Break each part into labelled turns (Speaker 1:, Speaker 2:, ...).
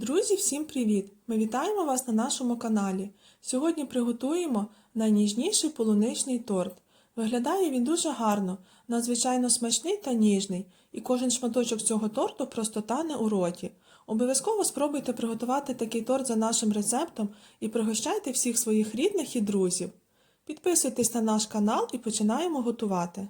Speaker 1: Друзі, всім привіт! Ми вітаємо вас на нашому каналі. Сьогодні приготуємо найніжніший полуничний торт. Виглядає він дуже гарно, надзвичайно смачний та ніжний, і кожен шматочок цього торту просто тане у роті. Обов'язково спробуйте приготувати такий торт за нашим рецептом і пригощайте всіх своїх рідних і друзів. Підписуйтесь на наш канал і починаємо готувати.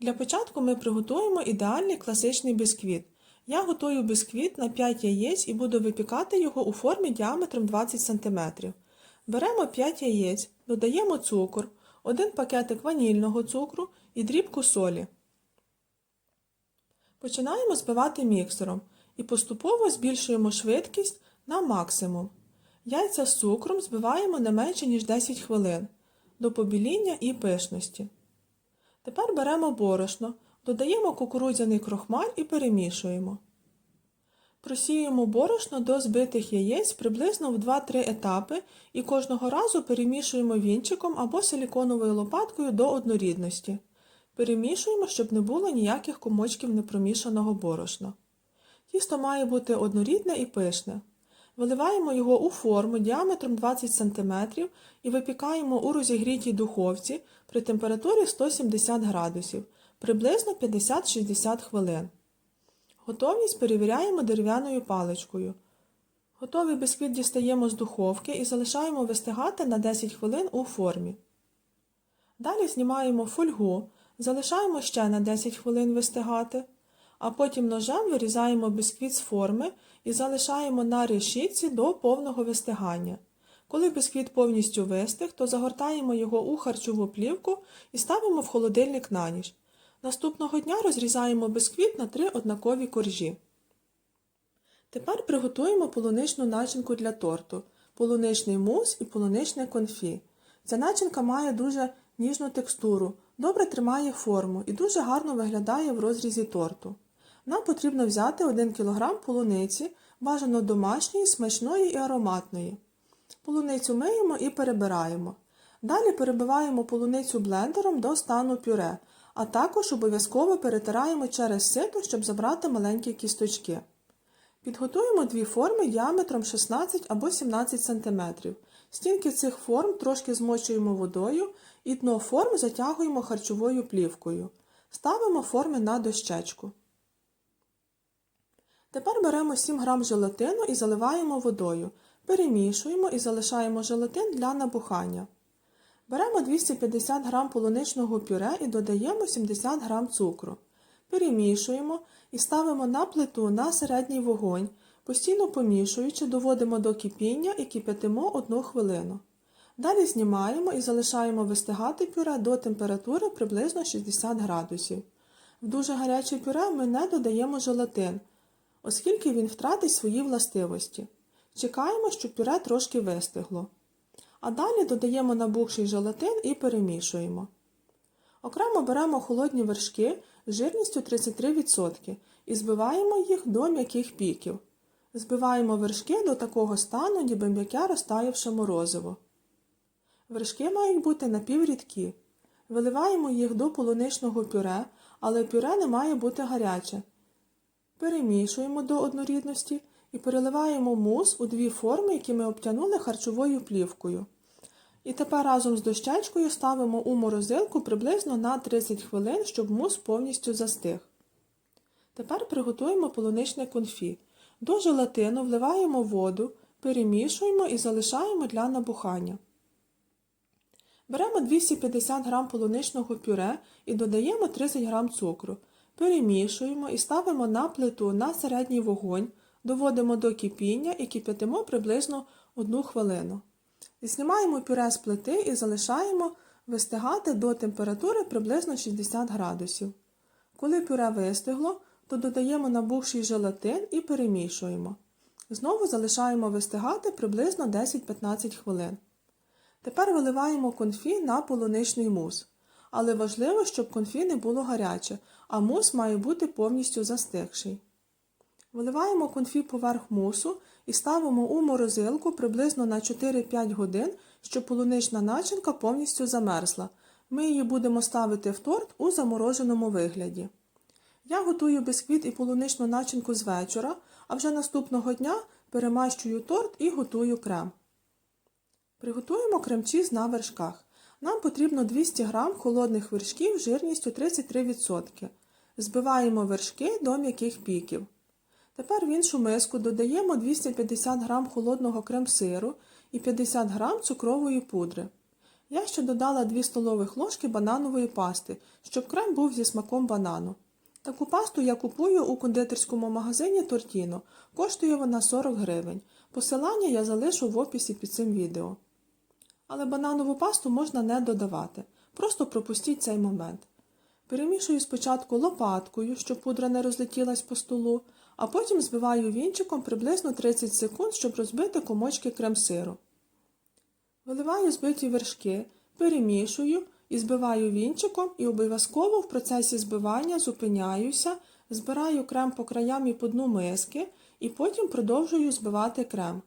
Speaker 1: Для початку ми приготуємо ідеальний класичний бісквіт. Я готую бісквіт на 5 яєць і буду випікати його у формі діаметром 20 см. Беремо 5 яєць, додаємо цукор, один пакетик ванільного цукру і дрібку солі. Починаємо збивати міксером і поступово збільшуємо швидкість на максимум. Яйця з цукром збиваємо не менше, ніж 10 хвилин до побіління і пишності. Тепер беремо борошно, додаємо кукурудзяний крохмаль і перемішуємо. Просіюємо борошно до збитих яєць приблизно в 2-3 етапи і кожного разу перемішуємо вінчиком або силіконовою лопаткою до однорідності. Перемішуємо, щоб не було ніяких комочків непромішаного борошна. Тісто має бути однорідне і пишне. Виливаємо його у форму діаметром 20 см і випікаємо у розігрітій духовці при температурі 170 градусів приблизно 50-60 хвилин. Готовність перевіряємо дерев'яною паличкою. Готовий бісквіт дістаємо з духовки і залишаємо вистигати на 10 хвилин у формі. Далі знімаємо фольгу, залишаємо ще на 10 хвилин вистигати, а потім ножем вирізаємо бісквіт з форми і залишаємо на решітці до повного вистигання. Коли бісквіт повністю вистиг, то загортаємо його у харчову плівку і ставимо в холодильник на ніч. Наступного дня розрізаємо бисквіт на три однакові коржі. Тепер приготуємо полуничну начинку для торту, полуничний мус і полуничне конфі. Ця начинка має дуже ніжну текстуру, добре тримає форму і дуже гарно виглядає в розрізі торту. Нам потрібно взяти 1 кг полуниці, бажано домашньої, смачної і ароматної. Полуницю миємо і перебираємо. Далі перебиваємо полуницю блендером до стану пюре, а також обов'язково перетираємо через сито, щоб забрати маленькі кісточки. Підготуємо дві форми діаметром 16 або 17 см. Стінки цих форм трошки змочуємо водою і дно форм затягуємо харчовою плівкою. Ставимо форми на дощечку. Тепер беремо 7 г желатину і заливаємо водою. Перемішуємо і залишаємо желатин для набухання. Беремо 250 г полуничного пюре і додаємо 70 г цукру. Перемішуємо і ставимо на плиту на середній вогонь, постійно помішуючи, доводимо до кипіння і кипятимо 1 хвилину. Далі знімаємо і залишаємо вистигати пюре до температури приблизно 60 градусів. В дуже гаряче пюре ми не додаємо желатин, оскільки він втратить свої властивості. Чекаємо, щоб пюре трошки вистигло. А далі додаємо набухший желатин і перемішуємо. Окремо беремо холодні вершки з жирністю 33% і збиваємо їх до м'яких піків. Збиваємо вершки до такого стану, ніби м'яке розтаявше морозиво. Вершки мають бути напіврідкі. Виливаємо їх до полуничного пюре, але пюре не має бути гаряче. Перемішуємо до однорідності і переливаємо мус у дві форми, які ми обтянули харчовою плівкою. І тепер разом з дощечкою ставимо у морозилку приблизно на 30 хвилин, щоб мус повністю застиг. Тепер приготуємо полуничне конфі. До желатину вливаємо воду, перемішуємо і залишаємо для набухання. Беремо 250 г полуничного пюре і додаємо 30 г цукру. Перемішуємо і ставимо на плиту на середній вогонь, доводимо до кипіння і кип'ятимо приблизно 1 хвилину. Знімаємо пюре з плити і залишаємо вистигати до температури приблизно 60 градусів. Коли пюре вистигло, то додаємо набухший желатин і перемішуємо. Знову залишаємо вистигати приблизно 10-15 хвилин. Тепер виливаємо конфі на полуничний мус. Але важливо, щоб конфі не було гаряче, а мус має бути повністю застигший. Виливаємо конфі поверх мусу і ставимо у морозилку приблизно на 4-5 годин, щоб полунична начинка повністю замерзла. Ми її будемо ставити в торт у замороженому вигляді. Я готую бісквіт і полуничну начинку з вечора, а вже наступного дня перемащую торт і готую крем. Приготуємо крем-чіз на вершках. Нам потрібно 200 г холодних вершків жирністю 33%. Збиваємо вершки до м'яких піків. Тепер в іншу миску додаємо 250 г холодного крем-сиру і 50 г цукрової пудри. Я ще додала 2 столових ложки бананової пасти, щоб крем був зі смаком банану. Таку пасту я купую у кондитерському магазині Тортіно. Коштує вона 40 гривень. Посилання я залишу в описі під цим відео. Але бананову пасту можна не додавати. Просто пропустіть цей момент. Перемішую спочатку лопаткою, щоб пудра не розлетілась по столу, а потім збиваю вінчиком приблизно 30 секунд, щоб розбити комочки крем-сиру. Виливаю збиті вершки, перемішую і збиваю вінчиком і обов'язково в процесі збивання зупиняюся, збираю крем по краям і по дну миски і потім продовжую збивати крем.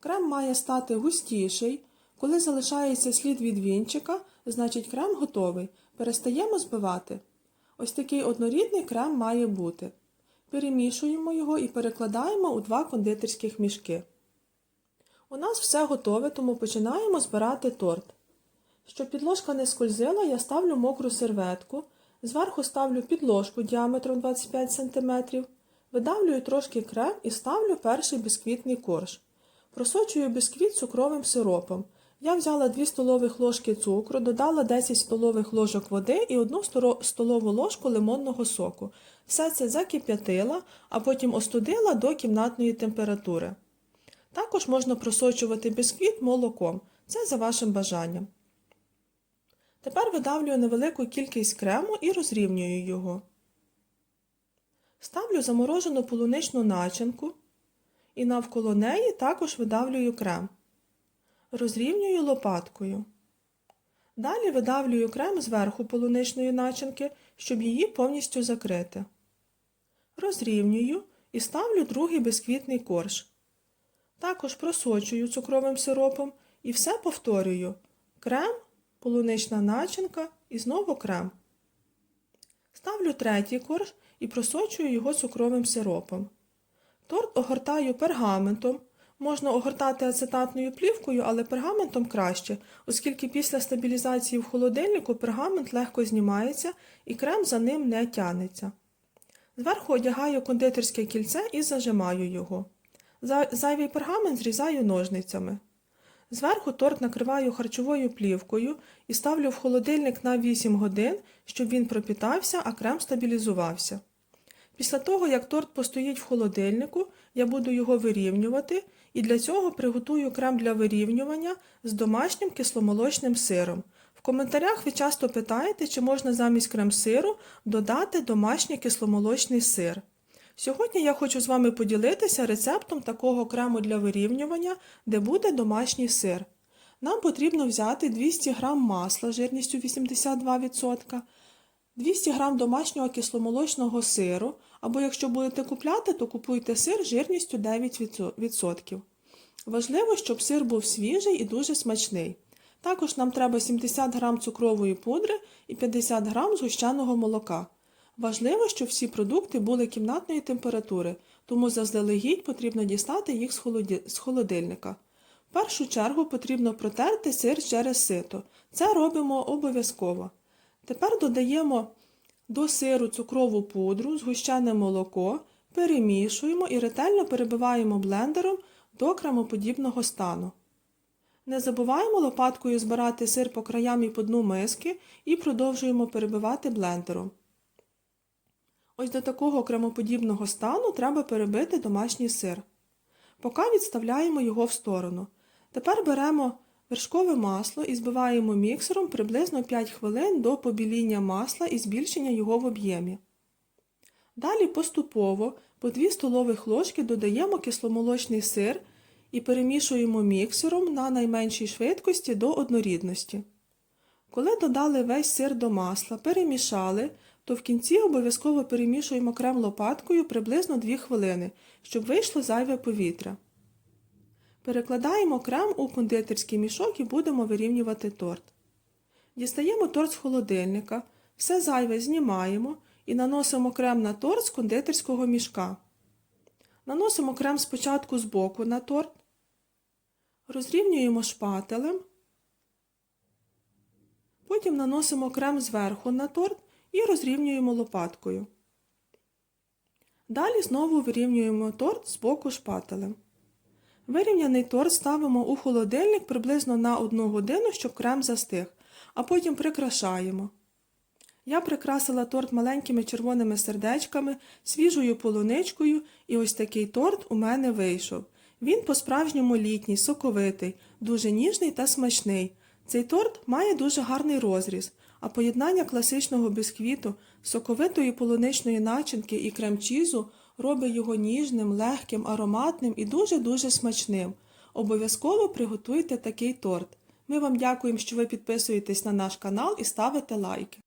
Speaker 1: Крем має стати густіший. Коли залишається слід від вінчика, значить крем готовий. Перестаємо збивати. Ось такий однорідний крем має бути. Перемішуємо його і перекладаємо у два кондитерських мішки. У нас все готове, тому починаємо збирати торт. Щоб підложка не скользила, я ставлю мокру серветку, зверху ставлю підложку діаметром 25 см, видавлюю трошки крем і ставлю перший бісквітний корж. Просочую бісквіт цукровим сиропом. Я взяла 2 столових ложки цукру, додала 10 столових ложок води і 1 столову ложку лимонного соку. Все це закип'ятила, а потім остудила до кімнатної температури. Також можна просочувати бісквіт молоком. Це за вашим бажанням. Тепер видавлюю невелику кількість крему і розрівнюю його. Ставлю заморожену полуничну начинку і навколо неї також видавлюю крем. Розрівнюю лопаткою. Далі видавлюю крем зверху полуничної начинки, щоб її повністю закрити. Розрівнюю і ставлю другий бісквітний корж. Також просочую цукровим сиропом і все повторюю крем, полунична начинка і знову крем. Ставлю третій корж і просочую його цукровим сиропом. Торт огортаю пергаментом. Можна огортати ацетатною плівкою, але пергаментом краще, оскільки після стабілізації в холодильнику пергамент легко знімається і крем за ним не тянеться. Зверху одягаю кондитерське кільце і зажимаю його. Зайвий пергамент зрізаю ножницями. Зверху торт накриваю харчовою плівкою і ставлю в холодильник на 8 годин, щоб він пропітався, а крем стабілізувався. Після того, як торт постоїть в холодильнику, я буду його вирівнювати і для цього приготую крем для вирівнювання з домашнім кисломолочним сиром. В коментарях ви часто питаєте, чи можна замість крем-сиру додати домашній кисломолочний сир. Сьогодні я хочу з вами поділитися рецептом такого крему для вирівнювання, де буде домашній сир. Нам потрібно взяти 200 г масла жирністю 82%, 200 г домашнього кисломолочного сиру, або якщо будете купляти, то купуйте сир жирністю 9%. Важливо, щоб сир був свіжий і дуже смачний. Також нам треба 70 г цукрової пудри і 50 г згущеного молока. Важливо, щоб всі продукти були кімнатної температури, тому заздалегідь потрібно дістати їх з холодильника. В першу чергу потрібно протерти сир через сито. Це робимо обов'язково. Тепер додаємо до сиру цукрову пудру, згущене молоко, перемішуємо і ретельно перебиваємо блендером до кремоподібного стану. Не забуваємо лопаткою збирати сир по краям і по дну миски і продовжуємо перебивати блендером. Ось до такого кремоподібного стану треба перебити домашній сир. Поки відставляємо його в сторону. Тепер беремо вершкове масло і збиваємо міксером приблизно 5 хвилин до побіління масла і збільшення його в об'ємі. Далі поступово по 2 столових ложки додаємо кисломолочний сир і перемішуємо міксером на найменшій швидкості до однорідності. Коли додали весь сир до масла, перемішали, то в кінці обов'язково перемішуємо крем лопаткою приблизно 2 хвилини, щоб вийшло зайве повітря. Перекладаємо крем у кондитерський мішок і будемо вирівнювати торт. Дістаємо торт з холодильника, все зайве знімаємо і наносимо крем на торт з кондитерського мішка. Наносимо крем спочатку збоку на торт, розрівнюємо шпателем, потім наносимо крем зверху на торт і розрівнюємо лопаткою. Далі знову вирівнюємо торт з боку шпателем. Вирівняний торт ставимо у холодильник приблизно на 1 годину, щоб крем застиг, а потім прикрашаємо. Я прикрасила торт маленькими червоними сердечками, свіжою полуничкою, і ось такий торт у мене вийшов. Він по-справжньому літній, соковитий, дуже ніжний та смачний. Цей торт має дуже гарний розріз, а поєднання класичного бісквіту, соковитої полуничної начинки і крем-чізу робить його ніжним, легким, ароматним і дуже-дуже смачним. Обов'язково приготуйте такий торт. Ми вам дякуємо, що ви підписуєтесь на наш канал і ставите лайки.